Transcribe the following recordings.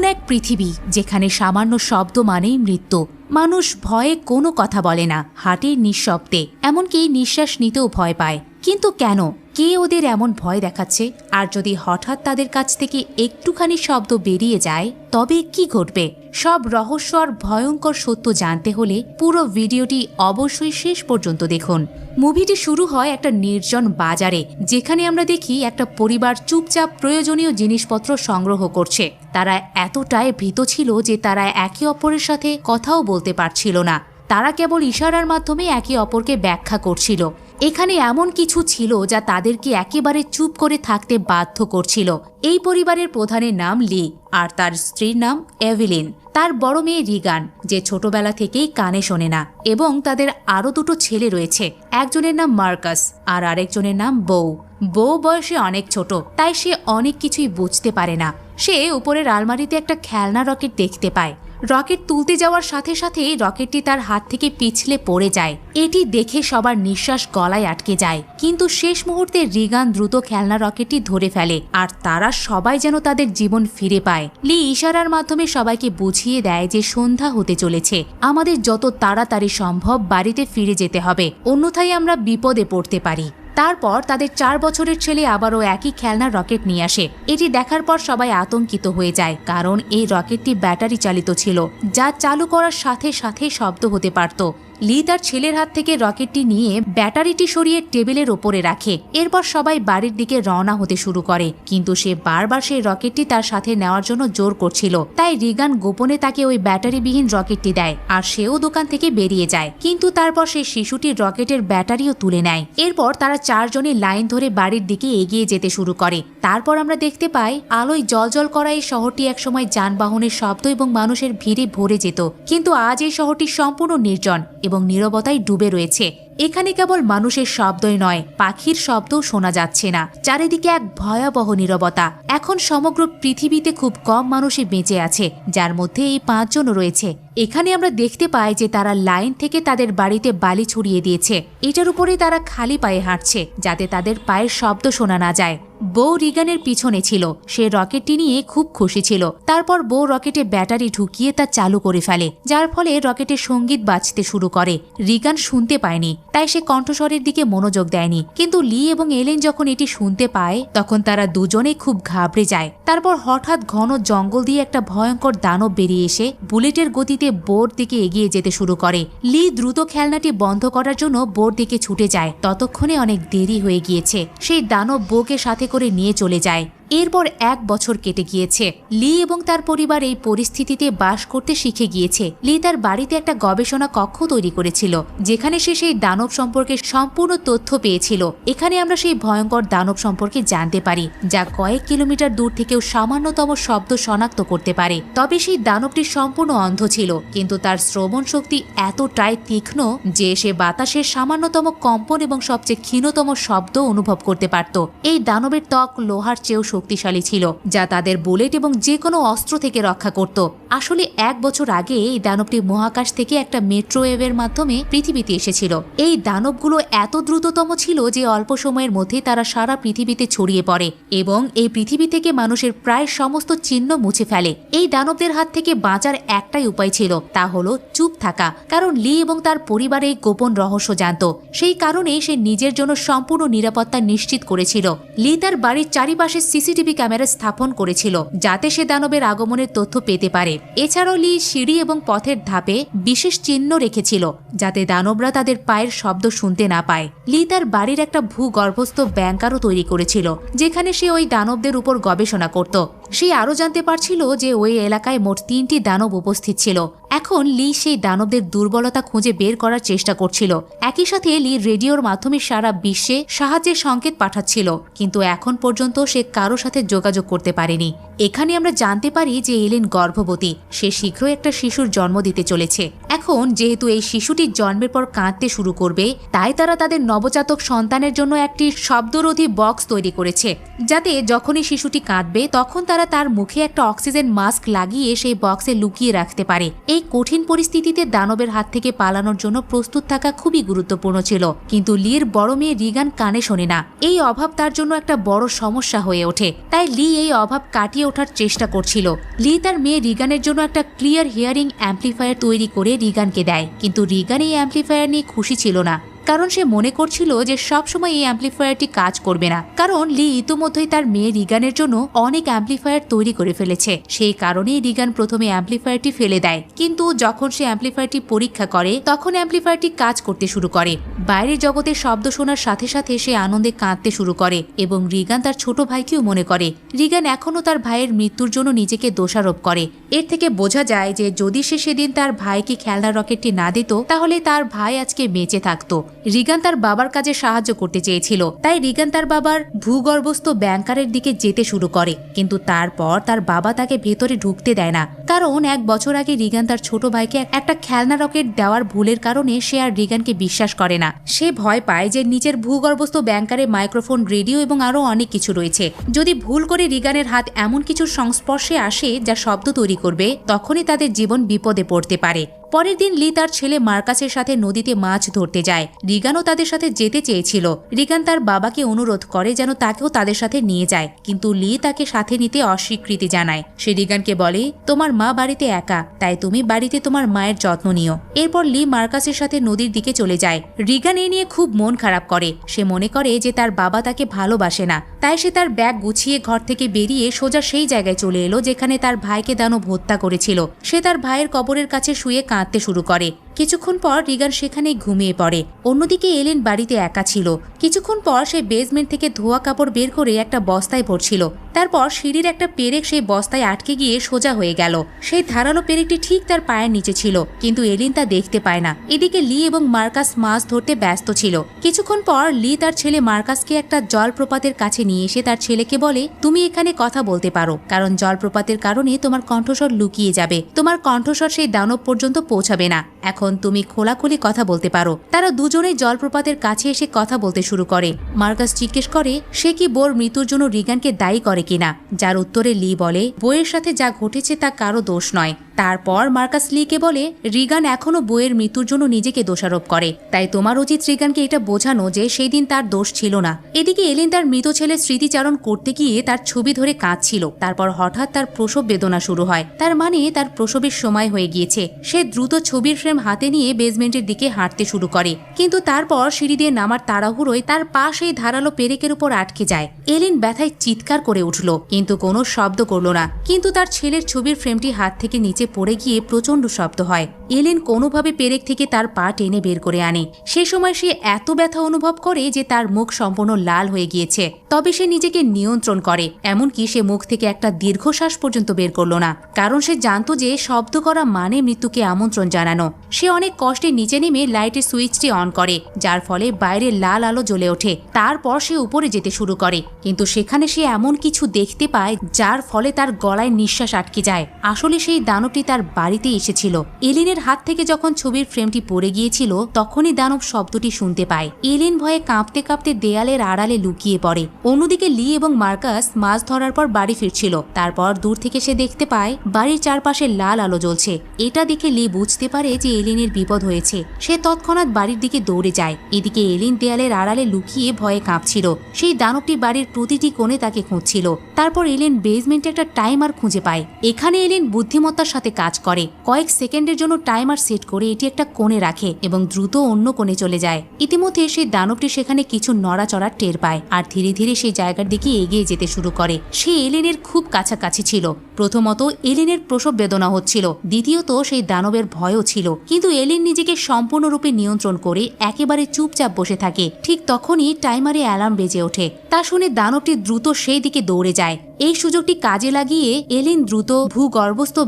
এমন এক পৃথিবী যেখানে সামান্য শব্দ মানেই মৃত্যু। মানুষ ভয়ে কোনো কথা বলে না হাটের নিঃশব্দে, এমনকি নিঃশ্বাস নিতেও ভয় পায়। কিন্তু কেন? কে ওদের এমন ভয় দেখাচ্ছে? আর যদি হঠাৎ তাদের কাছ থেকে একটুখানি শব্দ বেরিয়ে যায়, তবে কি ঘটবে? সব রহস্য আর ভয়ঙ্কর সত্য জানতে হলে পুরো ভিডিওটি অবশ্যই শেষ পর্যন্ত দেখুন। মুভিটি শুরু হয় একটা নির্জন বাজারে, যেখানে আমরা দেখি একটা পরিবার চুপচাপ প্রয়োজনীয় জিনিসপত্র সংগ্রহ করছে। তারা এতটাই ভীত ছিল যে তারা একে অপরের সাথে কথাও বলতে পারছিল না। তারা কেবল ইশারার মাধ্যমে একে অপরকে ব্যাখ্যা করছিল। এখানে এমন কিছু ছিল যা তাদেরকে একেবারে চুপ করে থাকতে বাধ্য করছিল। এই পরিবারের প্রধানের নাম লি আর তার স্ত্রীর নাম এভিলিন। তার বড় মেয়ে রিগান, যে ছোটবেলা থেকেই কানে শোনে না, এবং তাদের আরও দুটো ছেলে রয়েছে। একজনের নাম মার্কাস আর আরেকজনের নাম বউ বউ বয়সে অনেক ছোট, তাই সে অনেক কিছুই বুঝতে পারে না। সে উপরের আলমারিতে একটা খেলনা রকেট দেখতে পায়। রকেট তুলতে যাওয়ার সাথে সাথে রকেটটি তার হাত থেকে পিছলে পড়ে যায়। এটি দেখে সবার নিঃশ্বাস গলায় আটকে যায়। কিন্তু শেষ মুহূর্তে রিগান দ্রুত খেলনা রকেটটি ধরে ফেলে আর তারা সবাই যেন তাদের জীবন ফিরে পায়। লি ইশারার মাধ্যমে সবাইকে বুঝিয়ে দেয় যে সন্ধ্যা হতে চলেছে। আমাদের যত তাড়াতাড়ি সম্ভব বাড়িতে ফিরে যেতে হবে। অন্যথায় আমরা বিপদে পড়তে পারি। তারপর তাদের চার বছরের ছেলে আবারও একই খেলনা রকেট নিয়ে আসে। এটি দেখার পর সবাই আতঙ্কিত হয়ে যায়, কারণ এই রকেটটি ব্যাটারি চালিত ছিল, যা চালু করার সাথে সাথে শব্দ হতে পারত। লি তার ছেলের হাত থেকে রকেটটি নিয়ে ব্যাটারিটি সরিয়ে টেবিলের ওপরে রাখে। এরপর সবাই বাড়ির দিকে রওনা হতে শুরু করে। কিন্তু সে বারবার সেই রকেটটি তার সাথে নেওয়ার জন্য জোর করছিল। তাই রিগান গোপনে তাকে ওই ব্যাটারিবিহীন রকেটটি দেয় আর সেও দোকান থেকে বেরিয়ে যায়। কিন্তু তারপর সেই শিশুটির রকেটের ব্যাটারিও তুলে নেয়। এরপর তারা চারজনে লাইন ধরে বাড়ির দিকে এগিয়ে যেতে শুরু করে। তারপর আমরা দেখতে পাই, আলোয় জলজল করা এই শহরটি একসময় যানবাহনের শব্দ এবং মানুষের ভিড়ে ভরে যেত। কিন্তু আজ এই শহরটি সম্পূর্ণ নির্জন এবং নীরবতায় ডুবে রয়েছে। এখানে কেবল মানুষের শব্দই নয়, পাখির শব্দও শোনা যাচ্ছে না। চারিদিকে এক ভয়াবহ নীরবতা। এখন সমগ্র পৃথিবীতে খুব কম মানুষই বেঁচে আছে, যার মধ্যে এই পাঁচজনও রয়েছে। এখানে আমরা দেখতে পাই যে তারা লাইন থেকে তাদের বাড়িতে বালি ছড়িয়ে দিয়েছে। এটার উপরে তারা খালি পায়ে হাঁটছে, যাতে তাদের পায়ের শব্দ শোনা না যায়। বউ রিগানের পিছনে ছিল। সে রকেটটি নিয়ে খুব খুশি ছিল। তারপর বউ রকেটে ব্যাটারি ঢুকিয়ে তা চালু করে ফেলে, যার ফলে রকেটের সংগীত বাজতে শুরু করে। রিগান শুনতে পায়নি। তাই সে কণ্ঠস্বরের দিকে মনোযোগ দেয়নি। কিন্তু লি এবং এলেন যখন এটি শুনতে পায়, তখন তারা দুজনে খুব ঘাবড়ে যায়। তারপর হঠাৎ ঘন জঙ্গল দিয়ে একটা ভয়ঙ্কর দানব বেরিয়ে এসে বুলেটের গতিতে বোর দিকে এগিয়ে যেতে শুরু করে। লি দ্রুত খেলনাটি বন্ধ করার জন্য বোর দিকে ছুটে যায়। ততক্ষণে অনেক দেরি হয়ে গিয়েছে। সেই দানব বোকে সাথে করে নিয়ে চলে যায়। এরপর এক বছর কেটে গিয়েছে। লি এবং তার পরিবার এই পরিস্থিতিতে বাস করতে শিখে গিয়েছে। লি তার বাড়িতে একটা গবেষণা কক্ষ তৈরি করেছিল, যেখানে সে সেই দানব সম্পর্কে সম্পূর্ণ তথ্য পেয়েছিল। এখানে আমরা সেই ভয়ঙ্কর দানব সম্পর্কে জানতে পারি, যা কয়েক কিলোমিটার দূর থেকেও সামান্যতম শব্দ শনাক্ত করতে পারে। তবে সেই দানবটি সম্পূর্ণ অন্ধ ছিল, কিন্তু তার শ্রবণ শক্তি এতটাই তীক্ষ্ণ যে সে বাতাসের সামান্যতম কম্পন এবং সবচেয়ে ক্ষীণতম শব্দ অনুভব করতে পারত। এই দানবের ত্বক, লোহার চেয়েও শক্তিশালী ছিল, যা তাদের বুলেট এবং যে কোনো অস্ত্র থেকে রক্ষা করত। আসলে এক বছর আগে এই দানবটি মহাকাশ থেকে একটা মেট্রোওয়েভের মাধ্যমে পৃথিবীতে এসেছিল। এই দানবগুলো এত দ্রুততম ছিল যে অল্প সময়ের মধ্যে তারা সারা পৃথিবীতে ছড়িয়ে পড়ে এবং এই পৃথিবী থেকে মানুষের প্রায় সমস্ত চিহ্ন মুছে ফেলে। এই দানবদের হাত থেকে বাঁচার একটাই উপায় ছিল, তা হলো চুপ থাকা। কারণ লি এবং তার পরিবার গোপন রহস্য জানত। সেই কারণে সে নিজের জন্য সম্পূর্ণ নিরাপত্তা নিশ্চিত করেছিল। লি তার বাড়ির চারিপাশে সিসিটিভি ক্যামেরা স্থাপন করেছিল, যাতে সে দানবের আগমনের তথ্য পেতে পারে। এছাড়াও লি সিঁড়ি এবং পথের ধাপে বিশেষ চিহ্ন রেখেছিল, যাতে দানবরা তাদের পায়ের শব্দ শুনতে না পায়। লি তার বাড়ির একটা ভূগর্ভস্থ ব্যাংকারও তৈরি করেছিল, যেখানে সে ওই দানবদের উপর গবেষণা করত। সে আরও জানতে পারছিল যে ওই এলাকায় মোট তিনটি দানব উপস্থিত ছিল। এখন লি সেই দানবদের দুর্বলতা খুঁজে বের করার চেষ্টা করছিল। একই সাথে লি রেডিওর মাধ্যমে সারা বিশ্বে সাহায্যের সংকেত পাঠাচ্ছিল, কিন্তু এখন পর্যন্ত সে কারও সাথে যোগাযোগ করতে পারেনি। এখানে আমরা জানতে পারি যে এলেন গর্ভবতী। সে শীঘ্রই একটা শিশুর জন্ম দিতে চলেছে। এখন যেহেতু এই শিশুটির জন্মের পর কাঁদতে শুরু করবে, তাই তারা তাদের নবজাতক সন্তানের জন্য একটি শব্দরোধী বক্স তৈরি করেছে। যাতে যখনই শিশুটি কাঁদবে, তখন তারা তার মুখে একটা অক্সিজেন মাস্ক লাগিয়ে সেই বক্সে লুকিয়ে রাখতে পারে। এই কঠিন পরিস্থিতিতে দানবের হাত থেকে পালানোর জন্য প্রস্তুত থাকা খুবই গুরুত্বপূর্ণ ছিল। কিন্তু লির বড় মেয়ে রিগান কানে শোনে না। এই অভাব তার জন্য একটা বড় সমস্যা হয়ে ওঠে। তাই লি এই অভাব কাটিয়ে ওঠার চেষ্টা করছিল। লি তার মেয়ে রিগানের জন্য একটা ক্লিয়ার হিয়ারিং অ্যাম্পলিফায়ার তৈরি করে রিগানকে দেয়। কিন্তু রিগান এই অ্যাম্পলিফায়ার নিয়ে খুশি ছিল না। কারণ সে মনে করছিল যে সবসময় এই অ্যাম্পলিফায়ারটি কাজ করবে না। কারণ লি ইতোমধ্যেই তার মেয়ে রিগানের জন্য অনেক অ্যাম্পলিফায়ার তৈরি করে ফেলেছে। সেই কারণেই রিগান প্রথমে অ্যাম্পলিফায়ারটি ফেলে দেয়। কিন্তু যখন সে অ্যাম্পলিফায়ারটি পরীক্ষা করে, তখন অ্যাম্পলিফায়ারটি কাজ করতে শুরু করে। বাইরের জগতে শব্দ শোনার সাথে সাথে সে আনন্দে কাঁদতে শুরু করে এবং রিগান তার ছোট ভাইকেও মনে করে। রিগান এখনও তার ভাইয়ের মৃত্যুর জন্য নিজেকে দোষারোপ করে। এর থেকে বোঝা যায় যে যদি সে সেদিন তার ভাইকে খেলনা রকেটটি না দিত, তাহলে তার ভাই আজকে বেঁচে থাকতো। রিগান তার বাবার কাজে সাহায্য করতে চেয়েছিল। তাই রিগান তার বাবার ভূগর্ভস্থ ব্যাংকারের দিকে যেতে শুরু করে। কিন্তু তারপর তার বাবা তাকে ভেতরে ঢুকতে দেয় না। কারণ এক বছর আগে রিগান তার ছোট ভাইকে একটা খেলনা রকেট দেওয়ার ভুলের কারণে সে আর রিগানকে বিশ্বাস করে না। সে ভয় পায় যে নিচের ভূগর্ভস্থ ব্যাংকারে মাইক্রোফোন, রেডিও এবং আরও অনেক কিছু রয়েছে। যদি ভুল করে রিগানের হাত এমন কিছুর সংস্পর্শে আসে যা শব্দ তৈরি করবে, তখনই তাদের জীবন বিপদে পড়তে পারে। পরের দিন লি তার ছেলে মার্কাসের সাথে নদীতে মাছ ধরতে যায়। রিগানও তাদের সাথে যেতে চেয়েছিল। রিগান তার বাবাকে অনুরোধ করে যেন তাকেও তাদের সাথে নিয়ে যায়, কিন্তু লি তাকে সাথে নিতে অস্বীকৃতি জানায়। সে রিগানকে বলে, তোমার মা বাড়িতে একা, তাই তুমি বাড়িতে তোমার মায়ের যত্ন নিও। এরপর লি মার্কাসের সাথে নদীর দিকে চলে যায়। রিগান এ নিয়ে খুব মন খারাপ করে। সে মনে করে যে তার বাবা তাকে ভালোবাসে না। তাই সে তার ব্যাগ গুছিয়ে ঘর থেকে বেরিয়ে সোজা সেই জায়গায় চলে এলো, যেখানে তার ভাইকে দানব হত্যা করেছিল। সে তার ভাইয়ের কবরের কাছে শুয়ে কাঁদতে শুরু করে। কিছুক্ষণ পর রিগান সেখানেই ঘুমিয়ে পড়ে। অন্যদিকে এলেন বাড়িতে একা ছিল। কিছুক্ষণ পর সে বেসমেন্ট থেকে ধোয়া কাপড় বের করে একটা বস্তায় ভরছিল। তারপর সিঁড়ির একটা পেরেক সেই বস্তায় আটকে গিয়ে সোজা হয়ে গেল। সেই ধারালো পেরেকটি ঠিক তার পায়ের নিচে ছিল, কিন্তু এলিন তা দেখতে পায় না। এদিকে লি এবং মার্কাস মাছ ধরতে ব্যস্ত ছিল। কিছুক্ষণ পর লি তার ছেলে মার্কাসকে একটা জলপ্রপাতের কাছে নিয়ে এসে তার ছেলেকে বলে, তুমি এখানে কথা বলতে পারো, কারণ জলপ্রপাতের কারণে তোমার কণ্ঠস্বর লুকিয়ে যাবে। তোমার কণ্ঠস্বর সেই দানব পর্যন্ত পৌঁছাবে না। এখন তুমি খোলাখুলি কথা বলতে পারো। তারা দুজনেই জলপ্রপাতের কাছে এসে কথা বলতে শুরু করে। মার্কাস জিজ্ঞেস করে, সে কি বোর মৃত্যুর জন্য রিগানকে দায়ী করে কিনা? যার উত্তরে লি বলে বইয়ের সাথে যা ঘটেছে তা কারও দোষ নয়। তারপর মার্কাস লিকে বলে, রিগান এখনও বইয়ের মৃত্যুর জন্য নিজেকে দোষারোপ করে। তাই তোমার উচিত রিগানকে এটা বোঝানো যে সেই দিন তার দোষ ছিল না। এদিকে এলিন তার মৃত ছেলের স্মৃতিচারণ করতে গিয়ে তার ছবি ধরে কাঁদছিল। তারপর হঠাৎ তার প্রসব বেদনা শুরু হয়। তার মানে তার প্রসবের সময় হয়ে গিয়েছে। সে দ্রুত ছবির ফ্রেম হাতে নিয়ে বেসমেন্টের দিকে হাঁটতে শুরু করে। কিন্তু তারপর সিঁড়ি দিয়ে নামার তাড়াহুড়োয় তার পা সেই ধারালো পেরেকের উপর আটকে যায়। এলিন ব্যথায় চিৎকার করে উঠল, কিন্তু কোনো শব্দ করল না। কিন্তু তার ছেলের ছবির ফ্রেমটি হাত থেকে নিচে পড়ে গিয়ে প্রচণ্ড শব্দ হয়। এলেন কোনোভাবে পেরেক থেকে তার পা টেনে বের করে আনে। সে সময় সে এত ব্যথা অনুভব করে যে তার মুখ সম্পূর্ণ লাল হয়ে গিয়েছে। তবে সে নিজেকে নিয়ন্ত্রণ করে, এমনকি সে মুখ থেকে একটা দীর্ঘশ্বাস পর্যন্ত বের করল না, কারণ সে জানতো যে শব্দ করা মানে মৃত্যুকে আমন্ত্রণ জানানো। সে অনেক কষ্টে নিচে নেমে লাইটের সুইচটি অন করে, যার ফলে বাইরে লাল আলো জ্বলে ওঠে। তারপর সে উপরে যেতে শুরু করে, কিন্তু সেখানে সে এমন কিছু দেখতে পায়, যার ফলে তার গলায় নিঃশ্বাস আটকে যায়। আসলে সেই দানবটি তার বাড়িতে এসেছিল। এলিনের হাত থেকে যখন ছবির ফ্রেমটি পড়ে গিয়েছিল, তখনই দানব শব্দটি শুনতে পায়। এলিন ভয়ে কাঁপতে কাঁপতে দেয়ালের আড়ালে লুকিয়ে পড়ে। অন্যদিকে লি এবং মার্কাস মাছ ধরার পর বাড়ি ফিরছিল। তারপর দূর থেকে সে দেখতে পায়, বাড়ির চারপাশে লাল আলো জ্বলছে। এটা দেখে লি বুঝতে পারে যে এলিনের বিপদ হয়েছে। সে তৎক্ষণাৎ বাড়ির দিকে দৌড়ে যায়। এদিকে এলিন দেয়ালের আড়ালে লুকিয়ে ভয়ে কাঁপছিল। সেই দানবটি বাড়ির প্রতিটি কোণে তাকে খুঁজছিল। তারপর এলিন বেসমেন্টে একটা টাইমার খুঁজে পায়। এখানে এলিন বুদ্ধিমত্তার সাথে কাজ করে। কয়েক সেকেন্ডের জন্য টাইমার সেট করে এটি একটা কোণে রাখে এবং দ্রুত অন্য কোণে চলে যায়। ইতিমধ্যে সেই দানবটি সেখানে কিছু নড়াচড়া টের পায় আর ধীরে ধীরে সেই জায়গার দিকে এগিয়ে যেতে শুরু করে। সে এলেনের খুব কাছাকাছি ছিল। প্রথমত এলিনের প্রসব বেদনা হচ্ছিল, দ্বিতীয়ত সেই দানবের ভয়ও ছিল। কিন্তু এলিন নিজেকে সম্পূর্ণরূপে নিয়ন্ত্রণ করে একেবারে চুপচাপ বসে থাকে। ঠিক তখনই টাইমারে অ্যালার্ম বেজে ওঠে। তা শুনে দানবটি দ্রুত সেই দিকে দৌড়ে যায়। এই সুযোগটি কাজে লাগিয়ে এলিন দ্রুত ভূগর্ভস্থ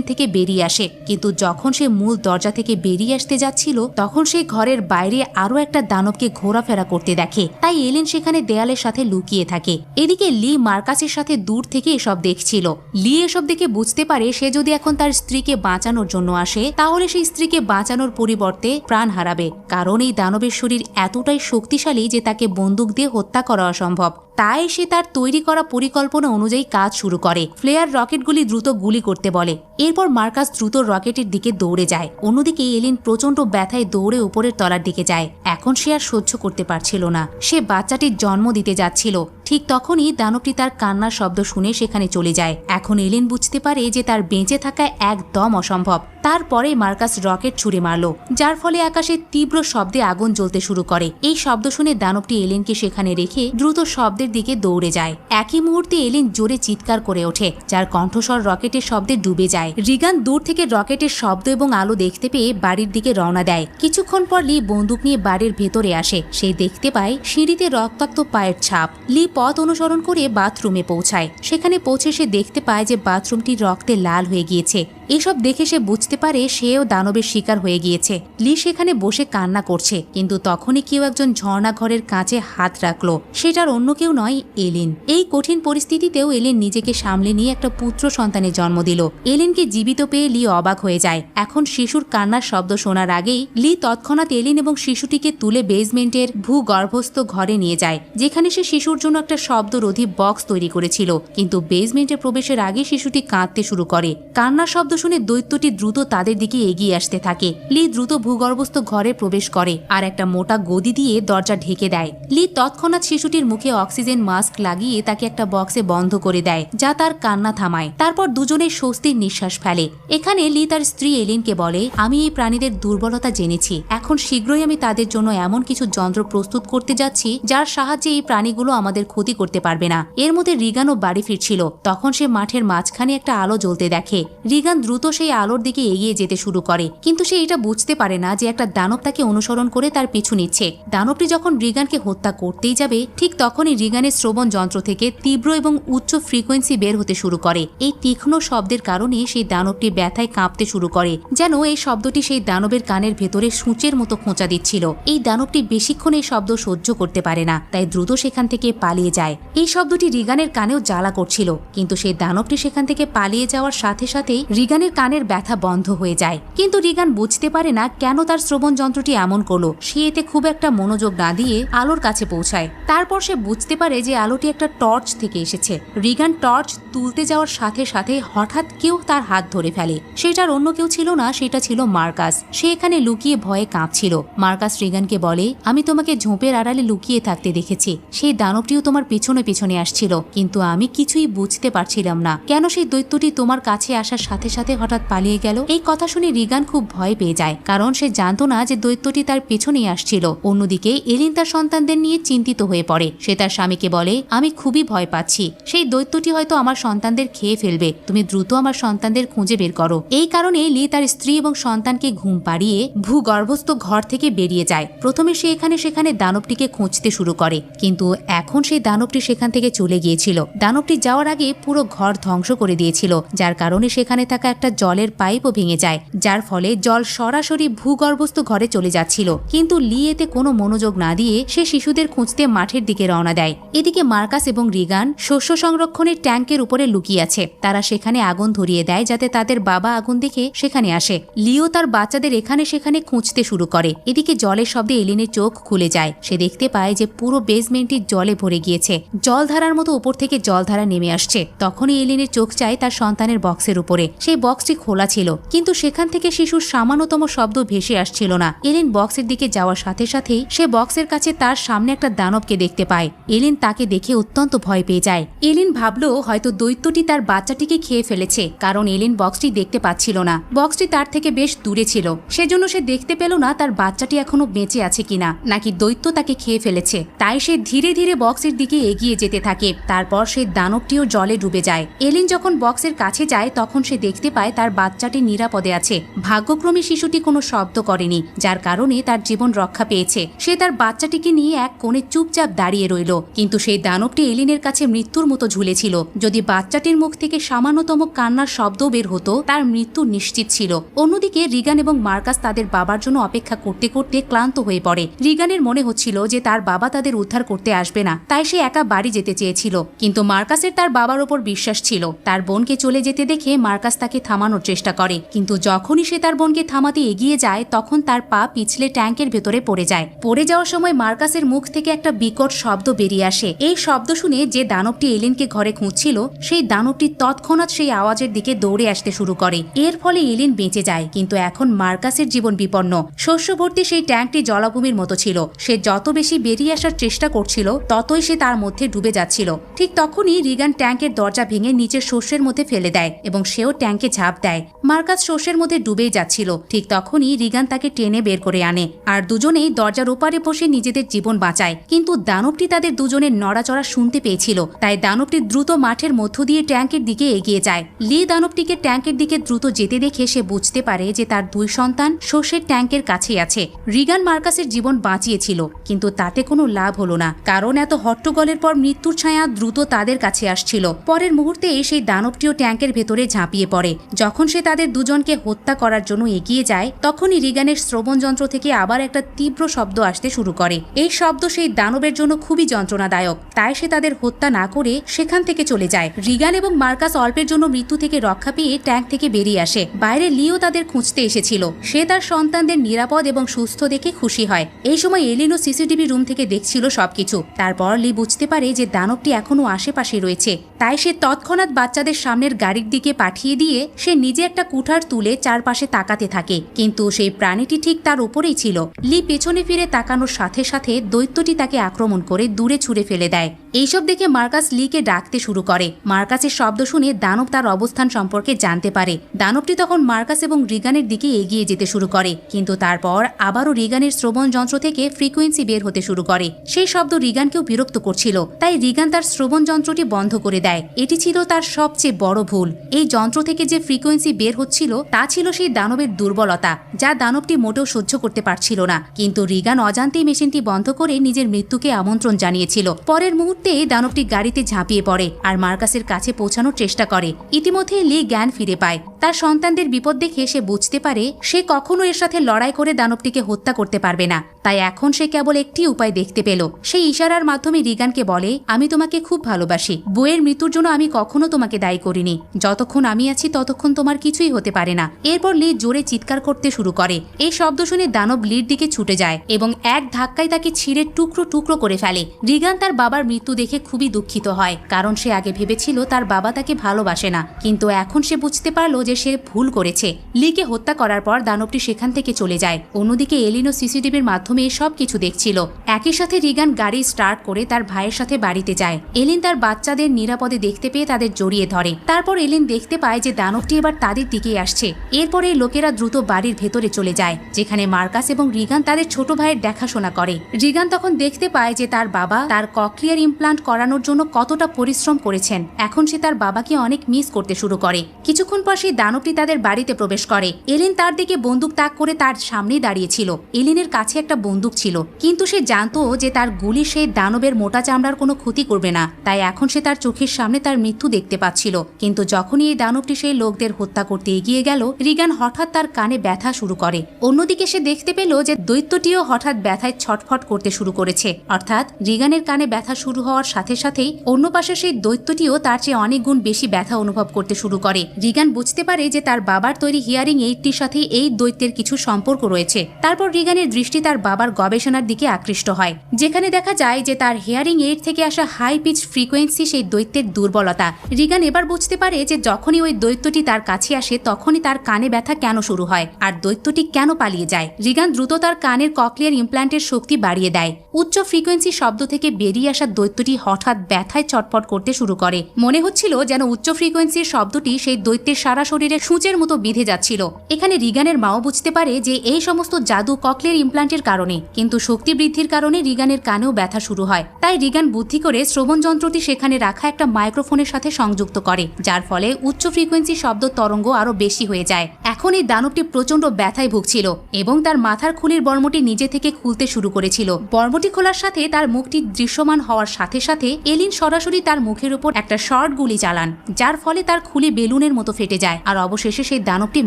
বেসমেন্ট থেকে বেরিয়ে আসে। কিন্তু যখন সে মূল দরজা থেকে বেরিয়ে আসতে যাচ্ছিল, তখন সে ঘরের বাইরে আরও একটা দানবকে ঘোরাফেরা করতে দেখে। তাই এলিন সেখানে দেয়ালের সাথে লুকিয়ে থাকে। এদিকে লি মার্কাসের সাথে দূর থেকে এসব দেখছিল। লি এসব দেখে বুঝতে পারে সে যদি এখন তার স্ত্রীকে বাঁচানোর জন্য আসে, তাহলে সেই স্ত্রীকে বাঁচানোর পরিবর্তে প্রাণ হারাবে। কারণ এই দানবের শরীর এতটাই শক্তিশালী যে তাকে বন্দুক দিয়ে হত্যা করা অসম্ভব। তাই সে তার তৈরি করা পরিকল্পনা অনুযায়ী কাজ শুরু করে। ফ্লেয়ার রকেটগুলি দ্রুত গুলি করতে বলে। এরপর মার্কাস দ্রুত রকেটের দিকে দৌড়ে যায়। অন্যদিকে এলিন প্রচণ্ড ব্যথায় দৌড়ে উপরের তলার দিকে যায়। এখন সে আর সহ্য করতে পারছিল না। সে বাচ্চাটির জন্ম দিতে যাচ্ছিল। ঠিক তখনই দানবটি তার কান্নার শব্দ শুনে সেখানে চলে যায়। এখন এলিন বুঝতে পারে যে তার বেঁচে থাকা একদম অসম্ভব। তারপরে মার্কাস রকেট ছুড়ে মারল, যার ফলে আকাশে তীব্র শব্দে আগুন জ্বলতে শুরু করে। এই শব্দ শুনে দানবটি এলিনকে সেখানে রেখে দ্রুত শব্দের দিকে দৌড়ে যায়। একই মুহূর্তে এলিন জোরে চিৎকার করে ওঠে, যার কণ্ঠস্বর রকেটের শব্দে ডুবে যায়। রিগান দূর থেকে রকেটের শব্দ এবং আলো দেখতে পেয়ে বাড়ির দিকে রওনা দেয়। কিছুক্ষণ পর লি বন্দুক নিয়ে বাড়ির ভেতরে আসে। সে দেখতে পায় সিঁড়িতে রক্তাক্ত পায়ের ছাপ। লি পথ অনুসরণ করে বাথরুমে পৌঁছায়। সেখানে পৌঁছে সে দেখতে পায় যে বাথরুমটি রক্তে লাল হয়ে গিয়েছে। এসব দেখে সে বুঝতে পারে সেও দানবের শিকার হয়ে গিয়েছে। লি সেখানে বসে কান্না করছে, কিন্তু তখনই কেউ একজন ঝর্ণা ঘরের কাঁচে হাত রাখল। সেটার অন্য কেউ নয়, এলিন। এই কঠিন পরিস্থিতিতেও এলিন নিজেকে সামলে নিয়ে একটা পুত্র সন্তানের জন্ম দিল। এলিনকে জীবিত পেয়ে লি অবাক হয়ে যায়। এখন শিশুর কান্নার শব্দ শোনার আগেই লি তৎক্ষণাৎ এলিন এবং শিশুটিকে তুলে বেসমেন্টের ভূগর্ভস্থ ঘরে নিয়ে যায়, যেখানে সে শিশুর জন্য একটা শব্দরোধী বক্স তৈরি করেছিল। কিন্তু বেসমেন্টে প্রবেশের আগে শিশুটি কাঁদতে শুরু করে। কান্নার শব্দ শুনে দৈত্যটি দ্রুত তাদের দিকে এগিয়ে আসতে থাকে। লি দ্রুত ভূগর্ভস্থ ঘরে প্রবেশ করে আর একটা মোটা গদি দিয়ে দরজা ঢেকে দেয়। লি তৎক্ষণাৎ শিশুটির মুখে অক্সিজেন মাস্ক লাগিয়ে তাকে একটা বক্সে বন্ধ করে দেয়, যা তার কান্না থামায়। তারপর দুজনে স্বস্তির নিঃশ্বাস ফেলে। এখানে লি তার স্ত্রী এলিনকে বলে, আমি এই প্রাণীদের দুর্বলতা জেনেছি। এখন শীঘ্রই আমি তাদের জন্য এমন কিছু যন্ত্র প্রস্তুত করতে যাচ্ছি, যার সাহায্যে এই প্রাণীগুলো আমাদের ক্ষতি করতে পারবে না। এর মধ্যে রিগানও বাড়ি ফিরছিল। তখন সে মাঠের মাঝখানে একটা আলো জ্বলতে দেখে। রিগান দ্রুত সেই আলোর দিকে এগিয়ে যেতে শুরু করে। কিন্তু সে এটা বুঝতে পারে না যে একটা দানব তাকে অনুসরণ করে তার পিছু নিচ্ছে। দানবটি যখন রিগানকে হত্যা করতেই যাবে, ঠিক তখনই রিগানের শ্রবণ যন্ত্র থেকে তীব্র এবং উচ্চ ফ্রিকোয়েন্সি বের হতে শুরু করে। এই তীক্ষ্ণ শব্দের কারণে সেই দানবটি ব্যথায় কাঁপতে শুরু করে, যেন এই শব্দটি সেই দানবের কানের ভেতরে সূচের মতো খোঁচা দিচ্ছিল। এই দানবটি বেশিক্ষণ এই শব্দ সহ্য করতে পারে না, তাই দ্রুত সেখান থেকে পালিয়ে যায়। এই শব্দটি রিগানের কানেও জ্বালা করছিল, কিন্তু সেই দানবটি সেখান থেকে পালিয়ে যাওয়ার সাথে সাথেই রিগানের কানের ব্যথা বন্ধ হয়ে যায়। কিন্তু রিগান বুঝতে পারে না কেন তার শ্রবণ যন্ত্রটি এমন করল। সে এতে খুব একটা মনোযোগ না দিয়ে আলোর কাছে পৌঁছায়। তারপর সে বুঝতে পারে যে আলোটি একটা টর্চ থেকে এসেছে। রিগান টর্চ তুলতে যাওয়ার সাথে সাথে হঠাৎ কেউ তার হাত ধরে ফেলে। সেটার অন্য কেউ ছিল না, সেটা ছিল মার্কাস। সে এখানে লুকিয়ে ভয়ে কাঁপছিল। মার্কাস রিগানকে বলে, আমি তোমাকে ঝোপের আড়ালে লুকিয়ে থাকতে দেখেছি। সেই দানবটিও তোমার পিছনে পিছনে আসছিল, কিন্তু আমি কিছুই বুঝতে পারছিলাম না। কেন সেই দৈত্যটি তোমার কাছে আসার সাথে সাথে হঠাৎ পালিয়ে গেল? এই কথা শুনে রিগান খুব ভয় পেয়ে যায়, কারণ সে জানতো না যে দৈত্যটি তার পেছনেই আসছিল। অন্যদিকে, এলিন তার সন্তানদের নিয়ে চিন্তিত হয়ে পড়ে। সে তার স্বামীকে বলে, আমি খুবই ভয় পাচ্ছি। সেই দৈত্যটি হয়তো আমার সন্তানদের খেয়ে ফেলবে। তুমি দ্রুত আমার সন্তানদের খুঁজে বের করো। এই কারণে লি তার স্ত্রী এবং সন্তানকে ঘুম পাড়িয়ে ভূগর্ভস্থ ঘর থেকে বেরিয়ে যায়। প্রথমে সে এখানে সেখানে দানবটিকে খুঁজতে শুরু করে, কিন্তু এখন সেই দানবটি সেখান থেকে চলে গিয়েছিল। দানবটি যাওয়ার আগে পুরো ঘর ধ্বংস করে দিয়েছিল, যার কারণে সেখানে থাকা একটা জলের পাইপও ভেঙে যায়, যার ফলে জল সরাসরি ভূগর্ভস্থ ঘরে চলে যাচ্ছিল। কিন্তু লি এতে কোনো মনোযোগ না দিয়ে সে শিশুদের খুঁজতে মাঠের দিকে রওনা দেয়। এদিকে মার্কাস এবং রিগান শস্য সংরক্ষণের ট্যাঙ্কের উপরে লুকিয়ে আছে। তারা সেখানে আগুন ধরিয়ে দেয় যাতে তাদের বাবা আগুন দেখে সেখানে আসে। লিও তার বাচ্চাদের এখানে সেখানে খুঁজতে শুরু করে। এদিকে জলের শব্দে এলিনের চোখ খুলে যায়। সে দেখতে পায় যে পুরো বেসমেন্টটি জলে ভরে গিয়েছে। জলধারার মতো উপর থেকে জলধারা নেমে আসছে। তখনই এলিনের চোখ চায় তার সন্তানের বক্সের উপরে। সেই বক্সটি খোলা ছিল, কিন্তু সেখান থেকে শিশুর সামান্যতম শব্দ ভেসে আসছিল না। এলিন বক্সের দিকে যাওয়ার সাথে সাথেই সে বক্সের কাছে তার সামনে একটা দানবকে দেখতে পায়। এলিন তাকে দেখে অত্যন্ত ভয় পেয়ে যায়। এলিন ভাবলো, হয়তো দৈত্যটি তার বাচ্চাটিকে খেয়ে ফেলেছে, কারণ এলিন বক্সটি দেখতে পাচ্ছিল না। বক্সটি তার থেকে বেশ দূরে ছিল। সেজন্য সে দেখতে পেল না তার বাচ্চাটি এখনও বেঁচে আছে কিনা, নাকি দৈত্য তাকে খেয়ে ফেলেছে। তাই সে ধীরে ধীরে বক্সের দিকে এগিয়ে যেতে থাকে। তারপর সেই দানবটিও জলে ডুবে যায়। এলিন যখন বক্সের কাছে যায়, তখন সে দেখতে পায় তার বাচ্চাটি নিরাপদে আছে। ভাগ্যক্রমে শিশুটি কোনো শব্দ করেনি, যার কারণে তার জীবন রক্ষা পেয়েছে। সে তার বাচ্চাটিকে নিয়ে এক কোণে চুপচাপ দাঁড়িয়ে রইল, কিন্তু সেই দানবটি এলিনের কাছে মৃত্যুর মতো ঝুলেছিল। যদি বাচ্চাটির মুখ থেকে সামান্যতম কান্নার শব্দ বের হতো, তার মৃত্যু নিশ্চিত ছিল। অন্যদিকে রিগান এবং মার্কাস তাদের বাবার জন্য অপেক্ষা করতে করতে ক্লান্ত হয়ে পড়ে। রিগানের মনে হচ্ছিল যে তার বাবা তাদের উদ্ধার করতে আসবে না, তাই সে একা বাড়ি যেতে চেয়েছিল, কিন্তু মার্কাসের তার বাবার ওপর বিশ্বাস ছিল। তার বোনকে চলে যেতে দেখে মার্কাস তাকে থামানোর চেষ্টা করে, কিন্তু যখনই সে তার বোনকে থামাতে এগিয়ে যায়, তখন তার পা পিছলে ট্যাঙ্কের ভেতরে পড়ে যায়। পড়ে যাওয়ার সময় মার্কাসের মুখ থেকে একটা বিকট শব্দ বেরিয়ে আসে। এই শব্দ শুনে যে দানবটি এলিনকে ঘরে খুঁজছিল, সেই দানবটি তৎক্ষণাৎ সেই আওয়াজের দিকে দৌড়ে আসতে শুরু করে। এর ফলে এলিন বেঁচে যায়, কিন্তু এখন মার্কাসের জীবন বিপন্ন। শস্য ভর্তি সেই ট্যাঙ্কটি জলাভূমির মতো ছিল। সে যত বেশি বেরিয়ে আসার চেষ্টা করছিল, ততই সে তার মধ্যে ডুবে যাচ্ছিল। ঠিক তখনই রিগান ট্যাঙ্কের দরজা ভেঙে নিচের শস্যের মধ্যে ফেলে দেয় এবং সেও ট্যাঙ্কে ঝাঁপ দেয়। মার্কাস শস্যের মধ্যে ডুবেই যাচ্ছিল। ঠিক তখনই রিগান তাকে টেনে বের করে আনে আর দুজনেই দরজার ওপারে বসে নিজেদের জীবন বাঁচায়। কিন্তু দানবটি তাদের দুজনের নড়াচড়া শুনতে পেয়েছিল। তাই দানবটি দ্রুত মাঠের মধ্য দিয়ে ট্যাঙ্কের দিকে এগিয়ে যায়। লি দানবটিকে ট্যাঙ্কের দিকে দ্রুত যেতে দেখে সে বুঝতে পারে যে তার দুই সন্তান শস্যের ট্যাঙ্কের কাছেই আছে। রিগান মার্কাসের জীবন বাঁচিয়েছিল, কিন্তু তাতে কোনো লাভ হলো না। কারণ এত হট্টগোলের পর মৃত্যুর ছায়া দ্রুত তাদের কাছে আসছিল। পরের মুহূর্তে সেই দানবটিও ট্যাঙ্কের ভেতরে ঝাঁপিয়ে পড়ে। যখন সে তাদের দুজনকে হত্যা করার জন্য এগিয়ে যায়, তখনই রিগানের শ্রবণ যন্ত্র থেকে আবার একটা তীব্র শব্দ আসতে শুরু করে। এই শব্দ সেই দানবের জন্য খুবই যন্ত্রণাদায়ক। তাই সে তাদের হত্যা না করে সেখান থেকে চলে যায়। রিগান এবং মার্কাস অল্পের জন্য মৃত্যু থেকে রক্ষা পেয়ে ট্যাঙ্ক থেকে বেরিয়ে আসে। বাইরে লিও তাদের খুঁজতে এসেছিল। সে তার সন্তানদের নিরাপদ এবং সুস্থ দেখে খুশি হয়। এই সময় এলিনো সিসিটিভি রুম থেকে দেখছিল সবকিছু। তারপর লি বুঝতে পারে যে দানবটি এখনও আশেপাশে রয়েছে। তাই সে তৎক্ষণাৎ বাচ্চাদের সামনের গাড়ির দিকে পাঠিয়ে দিয়ে সে নিজে একটা কুঠার তুলে চারপাশে তাকাতে থাকে। কিন্তু সেই প্রাণীটি ঠিক তার উপরেই ছিল। লি পেছনে ফিরে তাকানোর সাথে সাথে দৈত্যটি তাকে আক্রমণ করে দূরে ছুঁড়ে ফেলে দেয়। এইসব দেখে মার্কাস লিকে ডাকতে শুরু করে। মার্কাসের শব্দ শুনে দানব তার অবস্থান সম্পর্কে জানতে পারে। দানবটি তখন মার্কাস এবং রিগানের দিকে এগিয়ে যেতে শুরু করে। কিন্তু তারপর আবারও রিগানের শ্রবণ যন্ত্র থেকে ফ্রিকোয়েন্সি বের হতে শুরু করে। সেই শব্দ রিগানকেও বিরক্ত করছিল। তাই রিগান তার শ্রবণ যন্ত্রটি বন্ধ করে দেয়। এটি ছিল তার সবচেয়ে বড় ভুল। এই যন্ত্র থেকে যে ফ্রিকোয়েন্সি বের হচ্ছিল, তা ছিল সেই দানবের দুর্বলতা, যা দানবটি মোটেও সহ্য করতে পারছিল না। কিন্তু রিগান অজান্তেই মেশিনটি বন্ধ করে নিজের মৃত্যুকে আমন্ত্রণ জানিয়েছিল। পরের মুহূর্তে দানবটি গাড়িতে ঝাঁপিয়ে পড়ে আর মার্কাসের কাছে পৌঁছানোর চেষ্টা করে। ইতিমধ্যে লি জ্ঞান ফিরে পায়। তার সন্তানদের বিপদ দেখে সে বুঝতে পারে, সে কখনো এর সাথে লড়াই করে দানবটিকে হত্যা করতে পারবে না। তাই এখন সে কেবল একটি উপায় দেখতে পেল। সেই ইশারার মাধ্যমে রিগানকে বলে, আমি তোমাকে খুব ভালোবাসি। বইয়ের মৃত্যুর জন্য আমি কখনো তোমাকে দায়ী করিনি। যতক্ষণ আমি আছি, ততক্ষণ তোমার কিছুই হতে পারে না। এরপর লি জোরে চিৎকার করতে শুরু করে। এই শব্দ শুনে দানব লির দিকে ছুটে যায় এবং এক ধাক্কায় তাকে ছিঁড়ে টুকরো টুকরো করে ফেলে। রিগান তার বাবার মৃত্যু দেখে খুবই দুঃখিত হয়, কারণ সে আগে ভেবেছিল তার বাবা তাকে ভালোবাসে না। কিন্তু এখন সে বুঝতে পারল যে সে ভুল করেছে। লিকে হত্যা করার পর দানবটি সেখান থেকে চলে যায়। অন্যদিকে এলিনো সিসিটিভির মাধ্যমে সব কিছু দেখছিল। একই সাথে রিগান গাড়ি স্টার্ট করে তার ভাইয়ের সাথে বাড়িতে যায়। এলিন তার বাচ্চাদের নিরাপদে দেখতে পেয়ে তাদের জড়িয়ে ধরে। তারপর এলিন দেখতে পায় যে দানবটি এবার তাদের দিকেই আসছে। এরপরে লোকেরা দ্রুত বাড়ির ভেতরে চলে যায়, যেখানে মার্কাস এবং রিগান তাদের ছোট ভাইয়ের দেখাশোনা করে। রিগান তখন দেখতে পায় যে তার বাবা তার ককলিয়ার ইমপ্লান্ট করানোর জন্য কতটা পরিশ্রম করেছেন। এখন সে তার বাবাকে অনেক মিস করতে শুরু করে। কিছুক্ষণ পর সেই দানবটি তাদের বাড়িতে প্রবেশ করে। এলিন তার দিকে বন্দুক তাক করে তার সামনেই দাঁড়িয়েছিল এলিনের কাছে একটা বন্দুক ছিল, কিন্তু সে জানতো যে তার গুলি সেই দানবের মোটা চামড়ার কোনো ক্ষতি করবে না, তাই এখন সে তার চোখের সামনে তার মৃত্যু দেখতে পাচ্ছিল। কিন্তু যখনই এই দানবটি সেই লোকদের হত্যা করতে এগিয়ে গেল, রিগান হঠাৎ তার কানে ব্যথা শুরু করে। অন্যদিকে সে দেখতে পেল যে দৈত্যটিও হঠাৎ ব্যথায় ছটফট করতে শুরু করেছে। অর্থাৎ রিগানের কানে ব্যথা শুরু হওয়ার সাথে সাথেই অন্য পাশে সেই দৈত্যটিও তার চেয়ে অনেক গুণ বেশি ব্যথা অনুভব করতে শুরু করে। রিগান বুঝতে পারে যে তার বাবার তৈরি হিয়ারিং এইডটির সাথে এই দৈত্যের কিছু সম্পর্ক রয়েছে। তারপর রিগানের দৃষ্টি তার বাবার গবেষণার দিকে আকৃষ্ট হয়। যেখানে দেখা যায় যে তার হেয়ারিং এইড থেকে আসা হাই পিচ ফ্রিকোয়েন্সি সেই দৈত্যের দুর্বলতা। রিগান এবার বুঝতে পারে যে যখনই ওই দৈত্যটি তার কাছে আসে, তখনই তার কানে ব্যথা কেন শুরু হয় আর দৈত্যটি কেন পালিয়ে যায়। রিগান দ্রুত তার কানের ককলিয়ার ইমপ্ল্যান্টের শক্তি বাড়িয়ে দেয়। উচ্চ ফ্রিকোয়েন্সি শব্দ থেকে বেরিয়ে আসা দৈত্যটি হঠাৎ ব্যথায় চটপট করতে শুরু করে। মনে হচ্ছিল যেন উচ্চ ফ্রিকোয়েন্সির শব্দটি সেই দৈত্যের সারা শরীরে সূচের মতো বিঁধে যাচ্ছিল। এখানে রিগানের মাও বুঝতে পারে যে এই সমস্ত জাদু ককলের ইমপ্লান্টের কারণে কারণে। কিন্তু শক্তি বৃদ্ধির কারণে রিগানের কানেও ব্যথা শুরু হয়। তাই রিগান বুদ্ধি করে শ্রবণ যন্ত্রটি সেখানে রাখা একটা মাইক্রোফোনের সাথে সংযুক্ত করে, যার ফলে উচ্চ ফ্রিকোয়েন্সি শব্দ তরঙ্গ আরও বেশি হয়ে যায়। এখন এই দানবটি প্রচণ্ড ব্যথায় ভুগছিল এবং তার মাথার খুলির বর্মটি নিজে থেকে খুলতে শুরু করেছিল। বর্মটি খোলার সাথে তার মুখটি দৃশ্যমান হওয়ার সাথে সাথে এলিন সরাসরি তার মুখের উপর একটা শর্ট গুলি চালান, যার ফলে তার খুলি বেলুনের মতো ফেটে যায় আর অবশেষে সেই দানবটি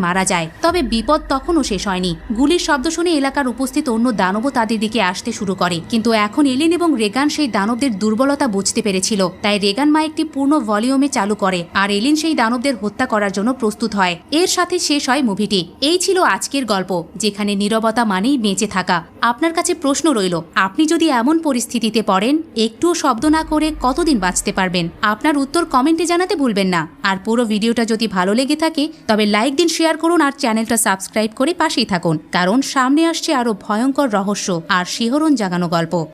মারা যায়। তবে বিপদ তখনও শেষ হয়নি। গুলির শব্দ শুনে এলাকার উপস্থিত অন্য দানবও তাদের দিকে আসতে শুরু করে। কিন্তু এখন এলিন এবং রেগান সেই দানবদের দুর্বলতা বুঝতে পেরেছিল। তাই রেগান মাইকটি পূর্ণ ভলিউমে চালু করে, আর এলিন সেই দানবদের হত্যা করার জন্য প্রস্তুত হয়। এর সাথে শেষ হয় মুভিটি। এই ছিল আজকের গল্প, যেখানে নীরবতা মানেই বেঁচে থাকা। আপনার কাছে প্রশ্ন রইল, আপনি যদি এমন পরিস্থিতিতে পড়েন, একটুও শব্দ না করে কতদিন বাঁচতে পারবেন? আপনার উত্তর কমেন্টে জানাতে ভুলবেন না। আর পুরো ভিডিওটা যদি ভালো লেগে থাকে, তবে লাইক দিন, শেয়ার করুন, আর চ্যানেলটা সাবস্ক্রাইব করে পাশেই থাকুন। কারণ সামনে আসছে আরও ভয়ঙ্কর রহস্য আর শিহরণ জাগানো গল্প।